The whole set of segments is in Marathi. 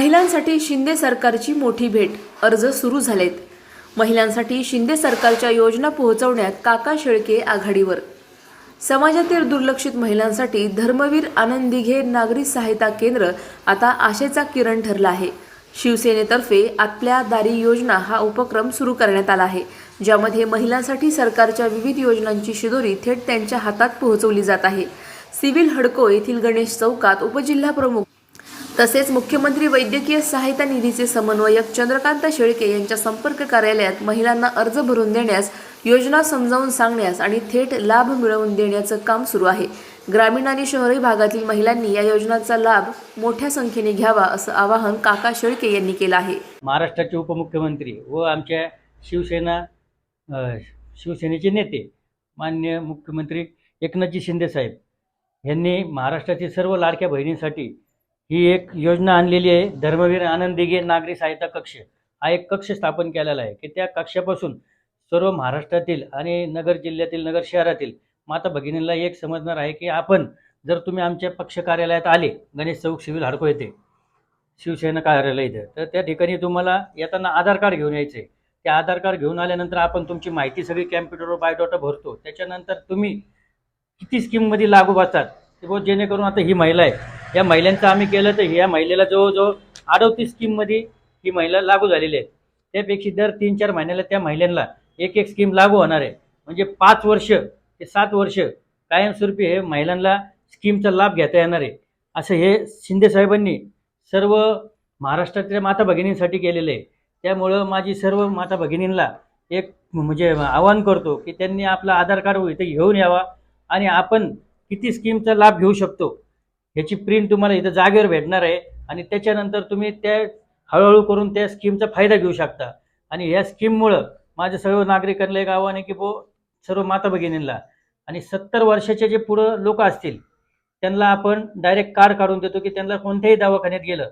महिलांसाठी शिंदे सरकारची मोठी भेट अर्ज सुरू झालेत. महिलांसाठी शिंदे सरकारच्या योजना पोहोचवण्यात काका शेळके आघाडीवर. समाजातील दुर्लक्षित महिलांसाठी धर्मवीर आनंदिघे नागरी सहायता केंद्र आता आशेचा किरण ठरला आहे. शिवसेनेतर्फे आपल्या दारी योजना हा उपक्रम सुरू करण्यात आला आहे ज्यामध्ये महिलांसाठी सरकारच्या विविध योजनांची शिदोरी थेट त्यांच्या हातात पोहोचवली जात आहे. सिव्हिल हडको येथील गणेश चौकात उपजिल्हा प्रमुख तसेच मुख्यमंत्री वैद्यकीय सहायता निधीचे समन्वयक चंद्रकांत शेळके यांच्या संपर्क कार्यालयात महिलांना अर्ज भरून देण्यास योजना समजावून सांगण्यास आणि थेट लाभ मिळवून देण्याचं काम सुरू आहे. ग्रामीण आणि शहरी भागातील महिलांनी या योजनांचा लाभ मोठ्या संख्येने घ्यावा असं आवाहन काका शेळके यांनी केलं आहे. महाराष्ट्राचे उपमुख्यमंत्री व आमच्या शिवसेना शिवसेनेचे नेते मान्य मुख्यमंत्री एकनाथजी शिंदेसाहेब यांनी महाराष्ट्रातील सर्व लाडक्या बहिणींसाठी ही एक योजना आणलेली आहे. धर्मवीर आनंद दिघे नागरी सहायता कक्ष. हा एक कक्ष स्थापन केलेला आहे. की त्या कक्षापासून सर्व महाराष्ट्रातील आणि नगर जिल्ह्यातील नगर शहरातील माता भगिनींना एक समजणार आहे की आपण जर तुम्ही आमच्या पक्ष कार्यालयात आले गणेश चौक सिव्हिल हडको येथे शिवसेना कार्यालय इथं तर त्या ठिकाणी तुम्हाला येताना आधार कार्ड घेऊन यायचं आहे ते आधार कार्ड घेऊन आल्यानंतर आपण तुमची माहिती सगळी कॅम्प्युटरवर बायोडॉटा भरतो. त्याच्यानंतर तुम्ही किती स्कीममध्ये लागू बसतात जेणेकरून आता ही महिला आहे या महिलांचं आम्ही केलं तर ह्या महिलेला जवळजवळ अडतीस स्कीममध्ये ही महिला लागू झालेली आहे. त्यापेक्षा दर तीन चार महिन्याला त्या महिलांना एक एक स्कीम लागू होणार आहे. म्हणजे पाच वर्ष ते सात वर्ष कायमस्वरूपी हे महिलांना स्कीमचा लाभ घेता येणार आहे. असं हे शिंदेसाहेबांनी सर्व महाराष्ट्रातल्या माता भगिनींसाठी केलेलं आहे. त्यामुळं माझी सर्व माता भगिनींना एक म्हणजे आवाहन करतो की त्यांनी आपला आधार कार्ड इथे घेऊन यावा आणि आपण किती स्कीमचा लाभ घेऊ शकतो ह्याची प्रिंट तुम्हाला इथं जागेवर भेटणार आहे. आणि त्याच्यानंतर तुम्ही त्या हळूहळू करून त्या स्कीमचा फायदा घेऊ शकता. आणि ह्या स्कीममुळं माझ्या सर्व नागरिकांना एक आव्हान आहे की बो सर्व माता भगिनींना आणि सत्तर वर्षाचे जे पुढं लोक असतील त्यांना आपण डायरेक्ट कार्ड काढून देतो की त्यांना कोणत्याही दवाखान्यात गेलं.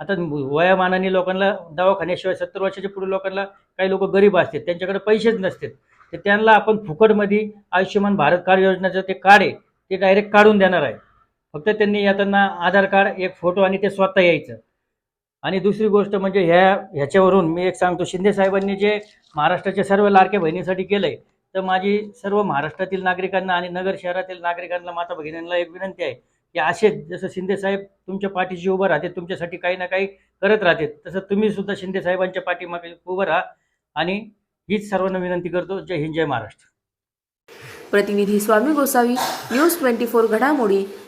आता वयामानाने लोकांना दवाखान्याशिवाय सत्तर वर्षाच्या पुढे लोकांना काही लोक गरीब असतात त्यांच्याकडे पैसेच नसतात. तर त्यांना आपण फुकटमध्ये आयुष्यमान भारत कार्ड योजनेचं ते कार्ड आहे ते डायरेक्ट काढून देणार आहे. फक्त त्यांनी येताना आधार कार्ड एक फोटो आणि ते स्वतः यायचं. आणि दुसरी गोष्ट म्हणजे ह्या ह्याच्यावरून मी एक सांगतो शिंदे साहेबांनी जे महाराष्ट्राच्या सर्व लाडक्या बहिणीसाठी केलंय तर माझी सर्व महाराष्ट्रातील नागरिकांना आणि नगर शहरातील नागरिकांना माता भगिनींना एक विनंती आहे की असेच जसं शिंदे साहेब तुमच्या पाठीशी उभं राहते तुमच्यासाठी काही ना काही करत राहते तसं तुम्ही सुद्धा शिंदे साहेबांच्या पाठीमागे उभं राहा आणि हीच सर्वांना विनंती करतो जय हिंद जय महाराष्ट्र. प्रतिनिधी Swami Gosavi news twenty four घडामोडी